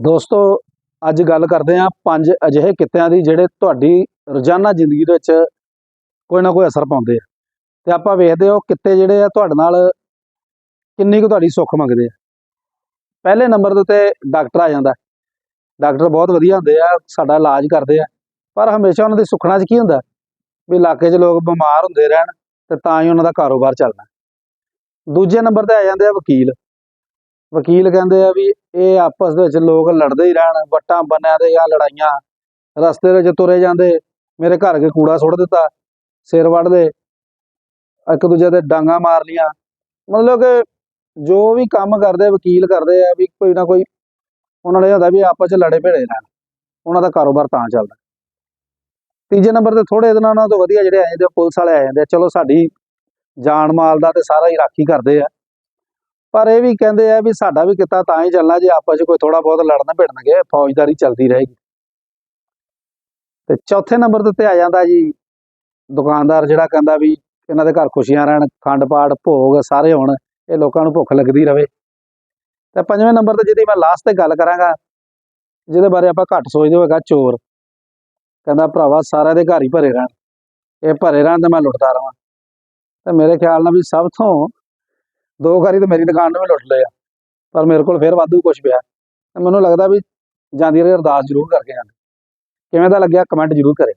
ਦੋਸਤੋ, ਅੱਜ ਗੱਲ ਕਰਦੇ ਹਾਂ ਪੰਜ ਅਜਿਹੇ ਕਿੱਤਿਆਂ ਦੀ ਜਿਹੜੇ ਤੁਹਾਡੀ ਰੋਜ਼ਾਨਾ ਜ਼ਿੰਦਗੀ ਦੇ ਵਿੱਚ ਕੋਈ ਨਾ ਕੋਈ ਅਸਰ ਪਾਉਂਦੇ ਆ। ਤੇ ਆਪਾਂ ਵੇਖਦੇ ਹਾਂ ਕਿੱਤੇ ਜਿਹੜੇ ਆ ਤੁਹਾਡੇ ਨਾਲ ਕਿੰਨੀ ਕੁ ਤੁਹਾਡੀ ਸੁੱਖ ਮੰਗਦੇ ਆ। ਪਹਿਲੇ ਨੰਬਰ ਦੇ ਉੱਤੇ ਡਾਕਟਰ ਆ ਜਾਂਦਾ। ਡਾਕਟਰ ਬਹੁਤ ਵਧੀਆ ਹੁੰਦੇ ਆ, ਸਾਡਾ ਇਲਾਜ ਕਰਦੇ ਆ, ਪਰ ਹਮੇਸ਼ਾ ਉਹਨਾਂ ਦੀ ਸੁੱਖਣਾ 'ਚ ਕੀ ਹੁੰਦਾ? ਵੀ ਇਲਾਕੇ 'ਚ ਲੋਕ ਬਿਮਾਰ ਹੁੰਦੇ ਰਹਿਣ ਤੇ ਤਾਂ ਹੀ ਉਹਨਾਂ ਦਾ ਕਾਰੋਬਾਰ ਚੱਲਣਾ ਦੂਜੇ ਨੰਬਰ ਤੇ ਆ ਜਾਂਦੇ ਆ ਵਕੀਲ। ਵਕੀਲ ਕਹਿੰਦੇ ਆ ਵੀ ਇਹ ਆਪਸ ਦੇ ਵਿੱਚ ਲੋਕ ਲੜਦੇ ਹੀ ਰਹਿਣ, ਵੱਟਾਂ ਬੰਨਿਆਂ ਦੇ ਜਾਂ ਲੜਾਈਆਂ। ਰਸਤੇ ਵਿੱਚ ਤੁਰੇ ਜਾਂਦੇ, ਮੇਰੇ ਘਰ ਕੇ ਕੂੜਾ ਸੁੱਟ ਦਿੱਤਾ, ਸਿਰ ਵੱਢਦੇ ਇੱਕ ਦੂਜੇ ਦੇ ਡਾਂਗਾ ਮਾਰ ਲੀਆਂ ਮਤਲਬ ਕਿ ਜੋ ਵੀ ਕੰਮ ਕਰਦੇ, ਵਕੀਲ ਕਰਦੇ ਆ ਵੀ ਕੋਈ ਨਾ ਕੋਈ ਉਹਨਾਂ ਨੇ ਹੁੰਦਾ ਵੀ ਆਪਸ 'ਚ ਲੜੇ ਭੇੜੇ ਰਹਿਣ, ਉਹਨਾਂ ਦਾ ਕਾਰੋਬਾਰ ਤਾਂ ਚੱਲਦਾ। ਤੀਜੇ ਨੰਬਰ ਤੇ ਥੋੜੇ ਦਿਨਾਂ ਉਹਨਾਂ ਤੋਂ ਵਧੀਆ ਜਿਹੜੇ ਆ ਜਾਂਦੇ ਪੁਲਿਸ ਵਾਲੇ ਆ ਜਾਂਦੇ ਆ, ਚਲੋ ਸਾਡੀ ਜਾਨ ਮਾਲ ਦਾ ਤੇ ਸਾਰਾ ਹੀ ਰਾਖੀ ਕਰਦੇ ਆ। ਪਰ ਇਹ ਵੀ ਕਹਿੰਦੇ ਆ ਵੀ ਸਾਡਾ ਵੀ ਕਿੱਤਾ ਤਾਂ ਹੀ ਚੱਲਣਾ ਜੇ ਆਪਸ 'ਚ ਕੋਈ ਥੋੜਾ ਬਹੁਤ ਲੜਨ ਭਿੜਨਗੇ, ਫੌਜਦਾਰੀ ਚੱਲਦੀ ਰਹੇਗੀ। ਤੇ ਚੌਥੇ ਨੰਬਰ 'ਤੇ ਆ ਜਾਂਦਾ ਜੀ, ਦੁਕਾਨਦਾਰ ਜਿਹੜਾ ਕਹਿੰਦਾ ਵੀ ਇਹਨਾਂ ਦੇ ਘਰ ਖੁਸ਼ੀਆਂ ਰਹਿਣ, ਖੰਡ ਪਾਠ, ਭੋਗ ਸਾਰੇ ਹੋਣ, ਇਹ ਲੋਕਾਂ ਨੂੰ ਭੁੱਖ ਲੱਗਦੀ ਰਵੇ। ਤੇ ਪੰਜਵੇਂ ਨੰਬਰ ਤੇ ਜਿਹਦੀ ਮੈਂ ਲਾਸਟ ਤੇ ਗੱਲ ਕਰਾਂਗਾ, ਜਿਹਦੇ ਬਾਰੇ ਆਪਾਂ ਘੱਟ ਸੋਚਦੇ ਹੋਏਗਾ ਚੋਰ। ਕਹਿੰਦਾ, ਭਰਾਵਾ, ਸਾਰਿਆਂ ਦੇ ਘਰ ਹੀ ਭਰੇ ਰਹਿਣ। ਇਹ ਭਰੇ ਰਹਿਣ ਤੇ ਮੈਂ ਲੁੱਟਦਾ ਰਵਾਂ। ਤੇ ਮੇਰੇ ਖਿਆਲ ਨਾਲ ਵੀ ਸਭ ਤੋਂ ਦੋ ਵਾਰੀ ਤੇ ਮੇਰੀ ਦੁਕਾਨ ਨੂੰ ਵੀ ਲੁੱਟ ਲਏ ਆ, ਪਰ ਮੇਰੇ ਕੋਲ ਫਿਰ ਵਾਧੂ ਕੁਝ ਪਿਆ। ਤੇ ਮੈਨੂੰ ਲੱਗਦਾ ਵੀ ਜਾਂਦੀ ਰਹੀ ਅਰਦਾਸ ਜ਼ਰੂਰ ਕਰਕੇ ਜਾਣਾ ਕਿਵੇਂ ਦਾ ਲੱਗਿਆ ਕਮੈਂਟ ਜ਼ਰੂਰ ਕਰੇ